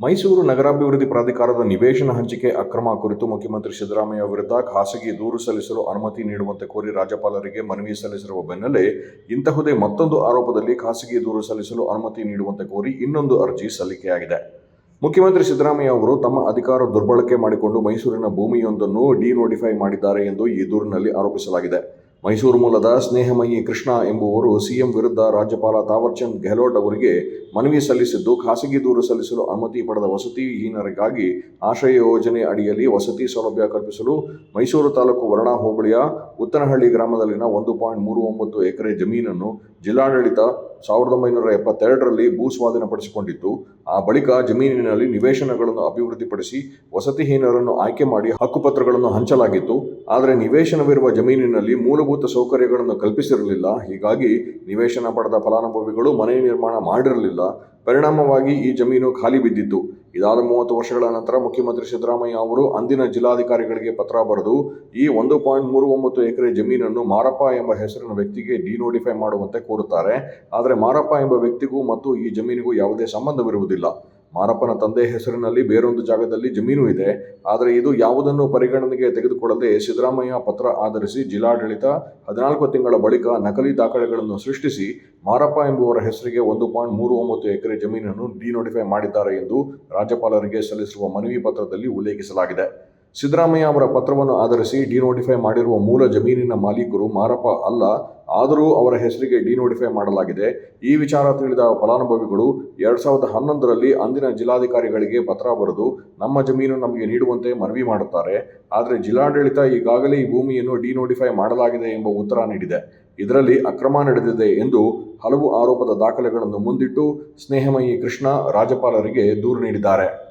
ಮೈಸೂರು ನಗರಾಭಿವೃದ್ಧಿ ಪ್ರಾಧಿಕಾರದ ನಿವೇಶನ ಹಂಚಿಕೆ ಅಕ್ರಮ ಕುರಿತು ಮುಖ್ಯಮಂತ್ರಿ ಸಿದ್ದರಾಮಯ್ಯ ವಿರುದ್ಧ ಖಾಸಗಿ ದೂರು ಸಲ್ಲಿಸಲು ಅನುಮತಿ ನೀಡುವಂತೆ ಕೋರಿ ರಾಜ್ಯಪಾಲರಿಗೆ ಮನವಿ ಸಲ್ಲಿಸಿರುವ ಬೆನ್ನಲ್ಲೇ ಇಂತಹುದೇ ಮತ್ತೊಂದು ಆರೋಪದಲ್ಲಿ ಖಾಸಗಿ ದೂರು ಸಲ್ಲಿಸಲು ಅನುಮತಿ ನೀಡುವಂತೆ ಕೋರಿ ಇನ್ನೊಂದು ಅರ್ಜಿ ಸಲ್ಲಿಕೆಯಾಗಿದೆ. ಮುಖ್ಯಮಂತ್ರಿ ಸಿದ್ದರಾಮಯ್ಯ ಅವರು ತಮ್ಮ ಅಧಿಕಾರ ದುರ್ಬಳಕೆ ಮಾಡಿಕೊಂಡು ಮೈಸೂರಿನ ಭೂಮಿಯೊಂದನ್ನು ಡಿನೋಟಿಫೈ ಮಾಡಿದ್ದಾರೆ ಎಂದು ಈ ದೂರಿನಲ್ಲಿ ಆರೋಪಿಸಲಾಗಿದೆ. ಮೈಸೂರು ಮೂಲದ ಸ್ನೇಹಮಯಿ ಕೃಷ್ಣ ಎಂಬುವರು ಸಿಎಂ ವಿರುದ್ಧ ರಾಜ್ಯಪಾಲ ತಾವರ್ಚಂದ್ ಗೆಹ್ಲೋಟ್ ಅವರಿಗೆ ಮನವಿ ಸಲ್ಲಿಸಿದ್ದು, ಖಾಸಗಿ ದೂರು ಸಲ್ಲಿಸಲು ಅನುಮತಿ ಪಡೆದ ವಸತಿಹೀನರಿಗಾಗಿ ಆಶ್ರಯ ಯೋಜನೆ ಅಡಿಯಲ್ಲಿ ವಸತಿ ಸೌಲಭ್ಯ ಕಲ್ಪಿಸಲು ಮೈಸೂರು ತಾಲೂಕು ವರ್ಣ ಹೋಬಳಿಯ ಉತ್ತನಹಳ್ಳಿ ಗ್ರಾಮದಲ್ಲಿನ ಒಂದು ಪಾಯಿಂಟ್ ಮೂರು ಒಂಬತ್ತು ಎಕರೆ ಜಮೀನನ್ನು ಜಿಲ್ಲಾಡಳಿತ ಸಾವಿರದ ಒಂಬೈನೂರ ಎಪ್ಪತ್ತೆರಡರಲ್ಲಿ ಭೂ ಸ್ವಾಧೀನಪಡಿಸಿಕೊಂಡಿತ್ತು ಆ ಬಳಿಕ ಜಮೀನಿನಲ್ಲಿ ನಿವೇಶನಗಳನ್ನು ಅಭಿವೃದ್ಧಿಪಡಿಸಿ ವಸತಿಹೀನರನ್ನು ಆಯ್ಕೆ ಮಾಡಿ ಹಕ್ಕುಪತ್ರಗಳನ್ನು ಹಂಚಲಾಗಿತ್ತು. ಆದರೆ ನಿವೇಶನವಿರುವ ಜಮೀನಿನಲ್ಲಿ ಮೂಲಭೂತ ಸೌಕರ್ಯಗಳನ್ನು ಕಲ್ಪಿಸಿರಲಿಲ್ಲ. ಹೀಗಾಗಿ ನಿವೇಶನ ಪಡೆದ ಫಲಾನುಭವಿಗಳು ಮನೆ ನಿರ್ಮಾಣ ಮಾಡಿರಲಿಲ್ಲ. ಪರಿಣಾಮವಾಗಿ ಈ ಜಮೀನು ಖಾಲಿ ಬಿದ್ದಿತ್ತು. ಇದಾದ ಮೂವತ್ತು ವರ್ಷಗಳ ನಂತರ ಮುಖ್ಯಮಂತ್ರಿ ಸಿದ್ದರಾಮಯ್ಯ ಅವರು ಅಂದಿನ ಜಿಲ್ಲಾಧಿಕಾರಿಗಳಿಗೆ ಪತ್ರ ಬರೆದು, ಈ ಒಂದು ಪಾಯಿಂಟ್ ಮೂರು ಒಂಬತ್ತು ಎಕರೆ ಜಮೀನನ್ನು ಮಾರಪ್ಪ ಎಂಬ ಹೆಸರಿನ ವ್ಯಕ್ತಿಗೆ ಡಿನೋಟಿಫೈ ಮಾಡುವಂತೆ ಕೋರುತ್ತಾರೆ. ಆದರೆ ಮಾರಪ್ಪ ಎಂಬ ವ್ಯಕ್ತಿಗೂ ಮತ್ತು ಈ ಜಮೀನಿಗೂ ಯಾವುದೇ ಸಂಬಂಧವಿರುವುದಿಲ್ಲ. ಮಾರಪ್ಪನ ತಂದೆ ಹೆಸರಿನಲ್ಲಿ ಬೇರೊಂದು ಜಾಗದಲ್ಲಿ ಜಮೀನು ಇದೆ. ಆದರೆ ಇದು ಯಾವುದನ್ನು ಪರಿಗಣನೆಗೆ ತೆಗೆದುಕೊಳ್ಳದೆ ಸಿದ್ದರಾಮಯ್ಯ ಪತ್ರ ಆಧರಿಸಿ ಜಿಲ್ಲಾಡಳಿತ ಹದಿನಾಲ್ಕು ತಿಂಗಳ ಬಳಿಕ ನಕಲಿ ದಾಖಲೆಗಳನ್ನು ಸೃಷ್ಟಿಸಿ ಮಾರಪ್ಪ ಎಂಬುವರ ಹೆಸರಿಗೆ ಒಂದು ಪಾಯಿಂಟ್ ಮೂರು ಒಂಬತ್ತು ಎಕರೆ ಜಮೀನನ್ನು ಡಿನೋಟಿಫೈ ಮಾಡಿದ್ದಾರೆ ಎಂದು ರಾಜ್ಯಪಾಲರಿಗೆ ಸಲ್ಲಿಸಿರುವ ಮನವಿ ಪತ್ರದಲ್ಲಿ ಉಲ್ಲೇಖಿಸಲಾಗಿದೆ. ಸಿದ್ದರಾಮಯ್ಯ ಅವರ ಪತ್ರವನ್ನು ಆಧರಿಸಿ ಡಿನೋಟಿಫೈ ಮಾಡಿರುವ ಮೂಲ ಜಮೀನಿನ ಮಾಲೀಕರು ಮಾರಪ್ಪ ಅಲ್ಲ ಆದರೂ ಅವರ ಹೆಸರಿಗೆ ಡಿನೋಟಿಫೈ ಮಾಡಲಾಗಿದೆ. ಈ ವಿಚಾರ ತಿಳಿದ ಫಲಾನುಭವಿಗಳು ಎರಡ್ ಸಾವಿರದ ಹನ್ನೊಂದರಲ್ಲಿ ಅಂದಿನ ಜಿಲ್ಲಾಧಿಕಾರಿಗಳಿಗೆ ಪತ್ರ ಬರೆದು, ನಮ್ಮ ಜಮೀನು ನಮಗೆ ನೀಡುವಂತೆ ಮನವಿ ಮಾಡುತ್ತಾರೆ. ಆದರೆ ಜಿಲ್ಲಾಡಳಿತ ಈಗಾಗಲೇ ಈ ಭೂಮಿಯನ್ನು ಡಿನೋಟಿಫೈ ಮಾಡಲಾಗಿದೆ ಎಂಬ ಉತ್ತರ ನೀಡಿದೆ. ಇದರಲ್ಲಿ ಅಕ್ರಮ ನಡೆದಿದೆ ಎಂದು ಹಲವು ಆರೋಪದ ದಾಖಲೆಗಳನ್ನು ಮುಂದಿಟ್ಟು ಸ್ನೇಹಮಯಿ ಕೃಷ್ಣ, ರಾಜ್ಯಪಾಲರಿಗೆ ದೂರು ನೀಡಿದ್ದಾರೆ.